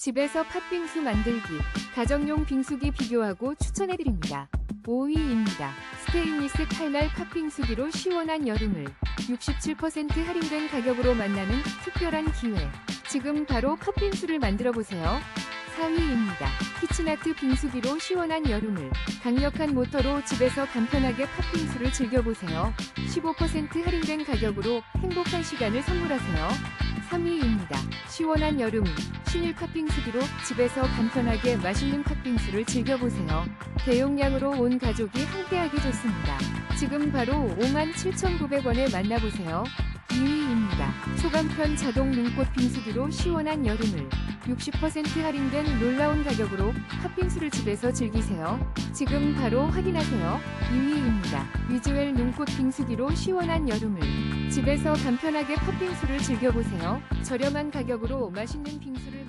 집에서 팥빙수 만들기, 가정용 빙수기 비교하고 추천해드립니다. 5위입니다. 스테인리스 칼날 팥빙수기로 시원한 여름을 67% 할인된 가격으로 만나는 특별한 기회. 지금 바로 팥빙수를 만들어 보세요. 4위입니다. 키친아트 빙수기로 시원한 여름을 강력한 모터로 집에서 간편하게 팥빙수를 즐겨보세요. 15% 할인된 가격으로 행복한 시간을 선물하세요. 3위입니다. 시원한 여름 신일 팥빙수기로 집에서 간편하게 맛있는 팥빙수를 즐겨보세요. 대용량으로 온 가족이 함께하기 좋습니다. 지금 바로 57,900원에 만나보세요. 2위입니다. 소감편 자동 눈꽃 빙수기로 시원한 여름을 60% 할인된 놀라운 가격으로 팥빙수를 집에서 즐기세요. 지금 바로 확인하세요. 2위입니다. 위즈웰 눈꽃 빙수기로 시원한 여름을 집에서 간편하게 팥빙수를 즐겨보세요. 저렴한 가격으로 맛있는 빙수를